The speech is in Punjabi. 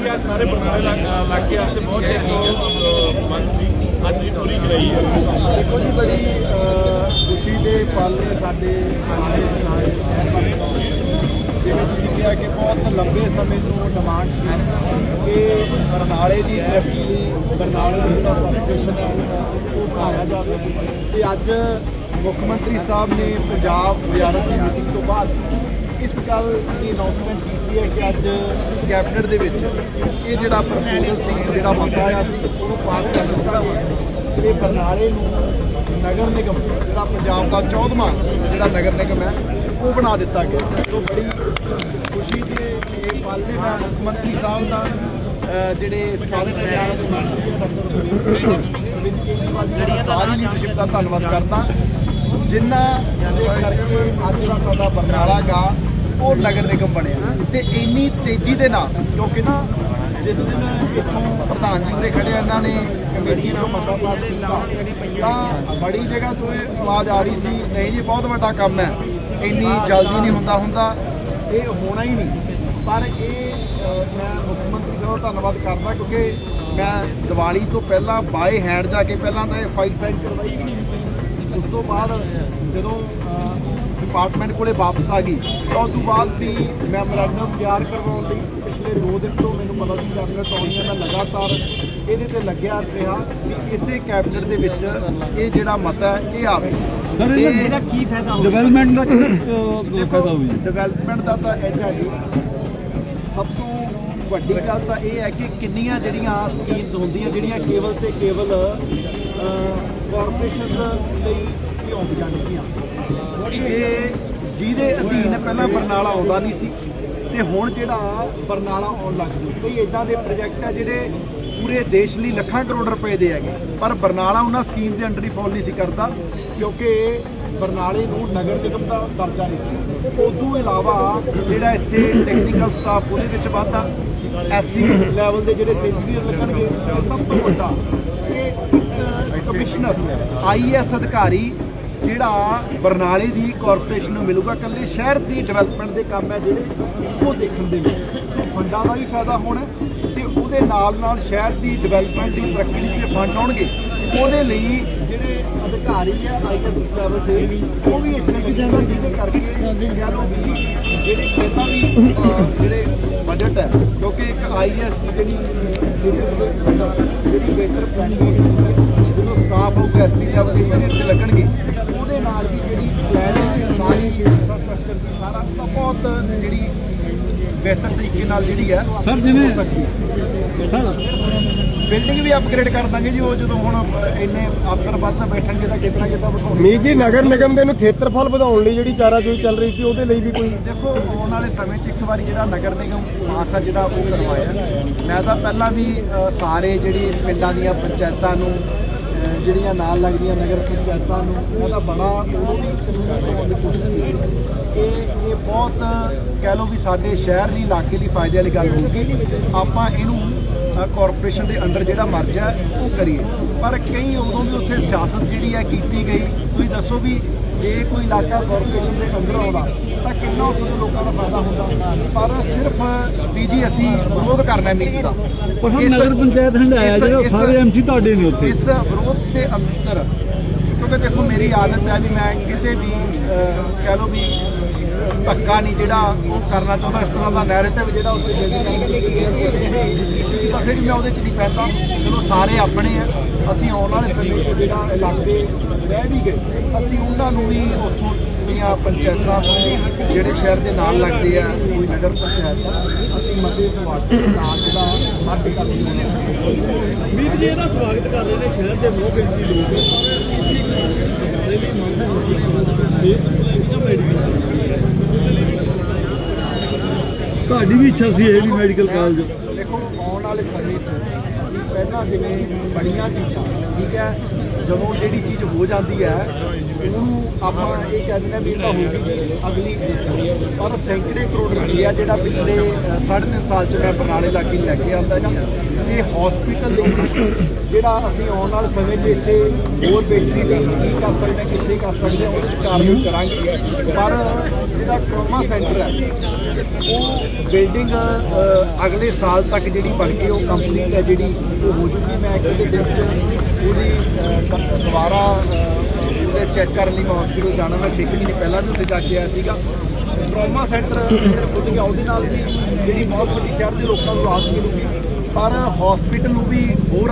ਜਿਹੜੀ ਆ ਸਾਰੇ ਬਰਨਾਲੇ ਇਲਾਕੇ ਵਾਸਤੇ ਬਹੁਤ ਚਿਰ ਤੋਂ ਸੀ ਅੱਜ ਵੀ ਪੂਰੀ ਕਰਾਈ ਹੈ। ਦੇਖੋ ਜੀ ਬੜੀ ਖੁਸ਼ੀ ਦੇ ਪਲ ਨੇ ਸਾਡੇ ਸਾਰੇ ਨਾਲੇ ਸ਼ਹਿਰ ਵਾਸੀਆਂ ਜਿਵੇਂ ਤੁਸੀਂ ਕਿਹਾ ਕਿ ਬਹੁਤ ਲੰਬੇ ਸਮੇਂ ਤੋਂ ਡਿਮਾਂਡ ਸੀ ਕਿ ਬਰਨਾਲੇ ਦੀ ਤਰੱਕੀ ਲਈ ਬਰਨਾਲੇ ਦੀ ਜਿਹੜਾ ਕਾਰਪੋਰੇਸ਼ਨ ਹੈ, ਉਹ ਬਣਾਇਆ ਜਾਵੇ। ਤੇ ਅੱਜ ਮੁੱਖ ਮੰਤਰੀ ਸਾਹਿਬ ਨੇ ਪੰਜਾਬ ਵਿਆਰਤ ਦੀ ਮੀਟਿੰਗ ਤੋਂ ਬਾਅਦ ਇਸ ਗੱਲ ਦੀ ਅਨਾਉਂਸਮੈਂਟ ਕੀਤੀ। ਹੈ ਕਿ ਅੱਜ ਕੈਬਨਿਟ ਦੇ ਵਿੱਚ ਇਹ ਜਿਹੜਾ ਪ੍ਰਪੋਜ਼ਲ ਸੀ, ਜਿਹੜਾ ਮਤਾ ਆਇਆ ਸੀ, ਉਹਨੂੰ ਪਾਸ ਕਰ ਦਿੱਤਾ ਗਿਆ ਤੇ ਬਰਨਾਲੇ ਨੂੰ ਨਗਰ ਨਿਗਮ, ਜਿਹੜਾ ਪੰਜਾਬ ਦਾ 14ਵਾਂ ਜਿਹੜਾ ਨਗਰ ਨਿਗਮ ਹੈ, ਉਹ ਬਣਾ ਦਿੱਤਾ ਗਿਆ। ਸੋ ਬੜੀ ਖੁਸ਼ੀ ਦੇ ਇਹ ਪਲ ਨੇ ਮੈਂ ਮੁੱਖ ਮੰਤਰੀ ਸਾਹਿਬ ਦਾ ਜਿਹੜੇ ਸਥਾਨਕ ਸਰਕਾਰਾਂ ਦੇ ਮੰਤਰੀ ਅਰਵਿੰਦ ਕੇਜਰੀਵਾਲ ਜੀ ਦੀ ਸਾਰੀ ਲੀਡਰਸ਼ਿਪ ਦਾ ਧੰਨਵਾਦ ਕਰਦਾ। ਜਿਨ੍ਹਾਂ ਦੇ ਕਰਕੇ ਅੱਜ ਦਾ ਸਾਡਾ ਬਰਨਾਲਾ ਗਾ ਉਹ ਨਗਰ ਨਿਗਮ ਬਣਿਆ ਤੇ ਇੰਨੀ ਤੇਜ਼ੀ ਦੇ ਨਾਲ, ਕਿਉਂਕਿ ਨਾ ਜਿਸ ਦਿਨ ਇੱਥੋਂ ਪ੍ਰਧਾਨ ਜੀ ਉਰੇ ਖੜੇ ਇਹਨਾਂ ਨੇ ਕਮੇਟੀ ਨੂੰ ਮਸਲਾ ਪਾਸ ਕੀਤਾ, ਤਾਂ ਬੜੀ ਜਗ੍ਹਾ ਤੋਂ ਇਹ ਆਵਾਜ਼ ਆ ਰਹੀ ਸੀ, ਨਹੀਂ ਜੀ, ਬਹੁਤ ਵੱਡਾ ਕੰਮ ਹੈ, ਇੰਨੀ ਜਲਦੀ ਨਹੀਂ ਹੁੰਦਾ ਹੁੰਦਾ, ਇਹ ਹੋਣਾ ਹੀ ਨਹੀਂ। ਪਰ ਇਹ ਮੈਂ ਮੁੱਖ ਮੰਤਰੀ ਸਾਹਿਬ ਦਾ ਧੰਨਵਾਦ ਕਰਦਾ, ਕਿਉਂਕਿ ਮੈਂ ਦੀਵਾਲੀ ਤੋਂ ਪਹਿਲਾਂ ਬਾਏ ਹੈਂਡ ਜਾ ਕੇ ਪਹਿਲਾਂ ਤਾਂ ਇਹ ਫਾਈਲ ਸਾਈਨ ਕਰਵਾਈ ਉਸ ਤੋਂ ਬਾਅਦ ਜਦੋਂ ਡਿਪਾਰਟਮੈਂਟ ਕੋਲੇ ਵਾਪਸ ਆ ਗਈ। ਤਾਂ ਉਸ ਤੋਂ ਬਾਅਦ ਵੀ ਮੈਮੋਰੈਂਡਮ ਤਿਆਰ ਕਰਵਾਉਣ ਲਈ ਪਿਛਲੇ 2 ਦਿਨ ਤੋਂ ਮੈਨੂੰ ਪਤਾ ਸੀ ਕੈਬਨਿਟ ਆਉਣੀ ਹੈ ਮੈਂ ਲਗਾਤਾਰ ਇਹਦੇ ਤੇ ਲੱਗਿਆ ਰਿਹਾ ਕਿ ਇਸੇ ਕੈਬਨਿਟ ਦੇ ਵਿੱਚ ਇਹ ਜਿਹੜਾ ਮਤਾ ਹੈ ਇਹ ਆਵੇ। ਸਰ ਇਹਦਾ ਕੀ ਫਾਇਦਾ ਹੋਊ? ਡਿਵੈਲਪਮੈਂਟ ਦਾ ਕੀ ਫਾਇਦਾ ਹੋਊ ਜੀ? ਡਿਵੈਲਪਮੈਂਟ ਦਾ ਤਾਂ ਇੱਦਾਂ ਜੀ ਸਭ ਤੋਂ ਵੱਡੀ ਗੱਲ ਤਾਂ ਇਹ ਹੈ ਕਿ ਕਿੰਨੀਆਂ ਜਿਹੜੀਆਂ ਸਕੀਮਸ ਹੁੰਦੀਆਂ ਜਿਹੜੀਆਂ ਕੇਵਲ ਤੇ ਕੇਵਲ ਕਾਰਪੋਰੇਸ਼ਨ ਲਈ ਹੀ ਆਉਂਦੀਆਂ ਨੇਗੀਆਂ ਇਹ ਜਿਹਦੇ ਅਧੀਨ ਪਹਿਲਾਂ ਬਰਨਾਲਾ ਆਉਂਦਾ ਨਹੀਂ ਸੀ, ਤੇ ਹੁਣ ਜਿਹੜਾ ਬਰਨਾਲਾ ਆਉਣ ਲੱਗ ਗਿਆ ਕਈ ਇਦਾਂ ਦੇ ਪ੍ਰੋਜੈਕਟ ਆ ਜਿਹੜੇ ਪੂਰੇ ਦੇਸ਼ ਲਈ ਲੱਖਾਂ ਕਰੋੜ ਰੁਪਏ ਦੇ ਹੈਗੇ। ਪਰ ਬਰਨਾਲਾ ਉਹਨਾਂ ਸਕੀਮ ਦੇ ਅੰਡਰ ਹੀ ਫਾਲ ਨਹੀਂ ਸੀ ਕਰਦਾ, ਕਿਉਂਕਿ ਬਰਨਾਲੇ ਨੂੰ ਨਗਰ ਨਿਗਮ ਦਾ ਦਰਜਾ ਨਹੀਂ ਸੀ। ਉਦੋਂ ਇਲਾਵਾ ਜਿਹੜਾ ਇੱਥੇ ਟੈਕਨੀਕਲ ਸਟਾਫ ਉਹਦੇ ਵਿੱਚ ਵਾਧਾ ਐਸਸੀ ਲੈਵਲ ਦੇ ਜਿਹੜੇ ਇੰਜੀਨੀਅਰ ਲੱਗਣਗੇ, ਇਹ ਸਭ ਤੋਂ ਵੱਡਾ। ਕਿ ਇੱਕ ਕਮਿਸ਼ਨਰ ਆਈਐਸ ਅਧਿਕਾਰੀ ਜਿਹੜਾ ਬਰਨਾਲੇ ਦੀ ਕਾਰਪੋਰੇਸ਼ਨ ਨੂੰ ਮਿਲੂਗਾ ਕੱਲੇ ਸ਼ਹਿਰ ਦੀ ਡਿਵੈਲਪਮੈਂਟ ਦੇ ਕੰਮ ਹੈ ਜਿਹੜੇ ਉਹ ਦੇਖਣ ਦੇ ਲਈ ਫੰਡਾਂ ਦਾ ਵੀ ਫਾਇਦਾ ਹੋਣਾ ਤੇ ਉਹਦੇ ਨਾਲ ਨਾਲ ਸ਼ਹਿਰ ਦੀ ਡਿਵੈਲਪਮੈਂਟ ਦੀ ਤਰੱਕੀ ਲਈ ਤੇ ਫੰਡ ਆਉਣਗੇ ਉਹਦੇ ਲਈ ਜਿਹੜੇ ਅਧਿਕਾਰੀ ਆ ਆਈਐਸ ਲੈਵਲ ਦੇ ਵੀ ਉਹ ਵੀ ਇੱਥੇ ਲੱਗਣਗੇ ਜਿਹਦੇ ਕਰਕੇ ਕਹਿ ਲਓ ਵੀ ਜਿਹੜੇ ਪਹਿਲਾਂ ਵੀ ਜਿਹੜੇ ਬਜਟ ਹੈ ਕਿਉਂਕਿ ਇੱਕ ਆਈਐਸ ਦੀ ਜਿਹੜੀ ਜਿਹੜੀ ਬਿਹਤਰ ਪਲੈਨਿੰਗ ਜਦੋਂ ਸਟਾਫ ਹੋਊਗਾ ਐਸਸੀ ਲੈਵਲ ਦੇ ਇੰਜੀਨੀਅਰ ਤੇ ਲੱਗਣਗੇ। ਉਹਦੇ ਨਾਲ ਵੀ ਜਿਹੜੀ ਪਲੈਨਿੰਗ ਸਾਰੀ ਇਨਫਰਾਸਟ੍ਰਕਚਰ ਦੀ ਸਾਰਾ ਤਾਂ ਬਹੁਤ ਜਿਹੜੀ ਬਿਹਤਰ ਤਰੀਕੇ ਨਾਲ ਜਿਹੜੀ ਹੈ ਸਰ, ਜਿਵੇਂ-। ਸਰ ਬਿਲਡਿੰਗ ਵੀ ਅਪਗ੍ਰੇਡ ਕਰ ਦਾਂਗੇ ਜੀ ਉਹ ਜਦੋਂ ਹੁਣ ਇੰਨੇ ਅਫਸਰ ਵੱਧ ਬੈਠਣਗੇ ਤਾਂ ਕਿਤਨਾ ਕਿਤਾ ਮੀ ਜੀ ਨਗਰ ਨਿਗਮ ਦੇ ਨੂੰ ਖੇਤਰਫਲ ਵਧਾਉਣ ਲਈ ਜਿਹੜੀ ਚਾਰਾਜੋਈ ਚੱਲ ਰਹੀ ਸੀ ਉਹਦੇ ਲਈ ਵੀ ਕੋਈ ਦੇਖੋ ਆਉਣ ਵਾਲੇ ਸਮੇਂ 'ਚ ਇੱਕ ਵਾਰੀ ਜਿਹੜਾ ਨਗਰ ਨਿਗਮ ਪਾਸ ਆ ਜਿਹੜਾ ਉਹ ਕਰਵਾਇਆ। ਮੈਂ ਤਾਂ ਪਹਿਲਾਂ ਵੀ ਸਾਰੇ ਜਿਹੜੀ ਪਿੰਡਾਂ ਦੀਆਂ ਪੰਚਾਇਤਾਂ ਨੂੰ ਜਿਹੜੀਆਂ ਨਾਲ ਲੱਗਦੀਆਂ ਨਗਰ ਪੰਚਾਇਤਾਂ ਨੂੰ, ਮੈਂ ਤਾਂ ਬੜਾ ਉਦੋਂ ਵੀ ਕਾਨੂੰਨ ਬਣਾਉਣ ਦੀ ਕੋਸ਼ਿਸ਼ ਕੀਤੀ ਕਿ ਇਹ ਬਹੁਤ, ਕਹਿ ਲਓ ਵੀ ਸਾਡੇ ਸ਼ਹਿਰ ਲਈ, ਇਲਾਕੇ ਲਈ ਫਾਇਦੇ ਵਾਲੀ ਗੱਲ ਹੋਊਗੀ। ਆਪਾਂ ਇਹਨੂੰ ਕਾਰਪੋਰੇਸ਼ਨ ਦੇ ਅੰਡਰ ਜਿਹੜਾ ਮਰਜ ਹੈ, ਉਹ ਕਰੀਏ। ਪਰ ਕਈ ਉਦੋਂ ਵੀ ਉੱਥੇ ਸਿਆਸਤ ਜਿਹੜੀ ਹੈ ਕੀਤੀ ਗਈ। ਤੁਸੀਂ ਦੱਸੋ ਵੀ ਜੇ ਕੋਈ ਇਲਾਕਾ ਕਾਰਪੋਰੇਸ਼ਨ ਦੇ ਅੰਦਰ ਆਉਂਦਾ ਤਾਂ ਕਿੰਨਾ ਉੱਥੋਂ ਦੇ ਲੋਕਾਂ ਦਾ ਫਾਇਦਾ ਹੁੰਦਾ? ਪਰ ਸਿਰਫ ਬੀਜੀ ਅਸੀਂ ਵਿਰੋਧ ਕਰਨਾ ਮੀਤ ਦਾ। ਪਰ ਹੁਣ ਨਗਰ ਪੰਚਾਇਤ ਹੰਡਾਇਆ ਜਿਹੜਾ ਸਾਰੇ ਐਮਸੀ ਤੁਹਾਡੇ ਨੇ ਉੱਥੇ। ਇਸ ਵਿਰੋਧ ਦੇ ਅੰਦਰ ਕਿਉਂਕਿ ਦੇਖੋ ਮੇਰੀ ਆਦਤ ਹੈ ਵੀ ਮੈਂ ਕਿਤੇ ਵੀ ਕਹਿ ਲਓ ਵੀ ਧੱਕਾ ਨਹੀਂ ਜਿਹੜਾ ਉਹ ਕਰਨਾ ਚਾਹੁੰਦਾ, ਇਸ ਤਰ੍ਹਾਂ ਦਾ ਨੈਰੇਟਿਵ ਜਿਹੜਾ ਉੱਤੇ ਬਿਲਡ ਤਾਂ ਫਿਰ ਮੈਂ ਉਹਦੇ ਚ ਨਹੀਂ ਪੈਂਦਾ। ਚਲੋ ਸਾਰੇ ਆਪਣੇ ਆ। ਅਸੀਂ ਆਉਣ ਵਾਲੇ ਸਮੇਂ 'ਚ ਜਿਹੜਾ ਇਲਾਕੇ ਰਹਿ ਵੀ ਗਏ, ਅਸੀਂ ਉਹਨਾਂ ਨੂੰ ਵੀ ਉੱਥੋਂ ਦੀਆਂ ਪੰਚਾਇਤਾਂ ਜਿਹੜੇ ਸ਼ਹਿਰ ਦੇ ਨਾਲ ਲੱਗਦੇ ਆ, ਕੋਈ ਨਗਰ ਪੰਚਾਇਤ ਅਸੀਂ ਮਤੇ ਪਵਾ ਨਾਲ ਜਿਹੜਾ ਮਰਜ ਕਰ ਹਾਂ। ਮੀਤ ਜੀ, ਇਹਦਾ ਸਵਾਗਤ ਕਰ ਰਹੇ ਨੇ ਸ਼ਹਿਰ ਦੇ ਬਹੁਤ ਗਿਣਤੀ ਲੋਕ ਦੇ ਲਈ ਮੰਗ ਹੁੰਦੀ ਹੈ ਮੈਡੀਕਲ ਤੁਹਾਡੀ ਵੀ ਇੱਛਾ ਸੀ ਇਹ ਵੀ ਮੈਡੀਕਲ ਕਾਲਜ ਦੇਖੋ, ਆਉਣ ਵਾਲੇ ਸਮੇਂ 'ਚ ਅਸੀਂ ਪਹਿਲਾਂ ਜਿਵੇਂ ਬੜੀਆਂ ਚੀਜ਼ਾਂ, ਠੀਕ ਹੈ, ਜਦੋਂ ਜਿਹੜੀ ਚੀਜ਼ ਹੋ ਜਾਂਦੀ ਹੈ ਉਹਨੂੰ ਆਪਾਂ ਇਹ ਕਹਿ ਦਿੰਦੇ ਹਾਂ ਵੀ ਤਾਂ ਹੋ ਅਗਲੀ ਪਰ ਸੈਂਕੜੇ ਕਰੋੜ ਰੁਪਈਆ ਜਿਹੜਾ ਪਿਛਲੇ ਅ, ਸਾਢੇ ਤਿੰਨ ਸਾਲ ਚ ਮੈਂ ਬਰਨਾਲੇ ਇਲਾਕੇ ਲੈ ਕੇ ਆਉਂਦਾ ਹੈਗਾ ਇਹ ਹਸਪੀਟਲ ਜਿਹੜਾ ਅਸੀਂ ਆਉਣ ਵਾਲੇ ਸਮੇਂ 'ਚ ਇੱਥੇ ਹੋਰ ਬਿਹਤਰੀ ਲਈ ਕੀ ਕਰ ਸਕਦੇ ਹਾਂ ਕਿੱਥੇ ਕਰ ਸਕਦੇ ਹਾਂ ਉਹਦੇ 'ਚ ਕਾਰਵਾਈ ਕਰਾਂਗੇ। ਪਰ ਜਿਹੜਾ ਟਰਾਮਾ ਸੈਂਟਰ ਹੈ ਉਹ ਬਿਲਡਿੰਗ ਅਗਲੇ ਸਾਲ ਤੱਕ ਜਿਹੜੀ ਬਣ ਕੇ ਉਹ ਕੰਪਲੀਟ ਹੈ ਜਿਹੜੀ ਉਹ ਹੋ ਜੂਗੀ। ਮੈਂ ਇੱਕ ਦੇ ਦਿਨ ਚ ਉਹਦੀ ਦੁਬਾਰਾ ਉਹਦੇ ਚੈੱਕ ਕਰਨ ਲਈ ਮੈਂ ਹਸਪੀਟਲ ਜਾਣਾ, ਮੈਂ 6 ਮਹੀਨੇ ਪਹਿਲਾਂ ਵੀ ਉੱਥੇ ਜਾ ਕੇ ਆਇਆ ਸੀਗਾ। ਟਰੋਮਾ ਸੈਂਟਰ ਸਿਰਫ ਖੁੱਲ੍ਹ ਗਿਆ, ਉਹਦੇ ਨਾਲ ਵੀ ਜਿਹੜੀ ਬਹੁਤ ਵੱਡੀ ਸ਼ਹਿਰ ਦੇ ਲੋਕਾਂ ਨੂੰ ਰਾਹਤ ਮਿਲੂਗੀ। ਪਰ ਹਸਪੀਟਲ ਨੂੰ ਵੀ ਹੋਰ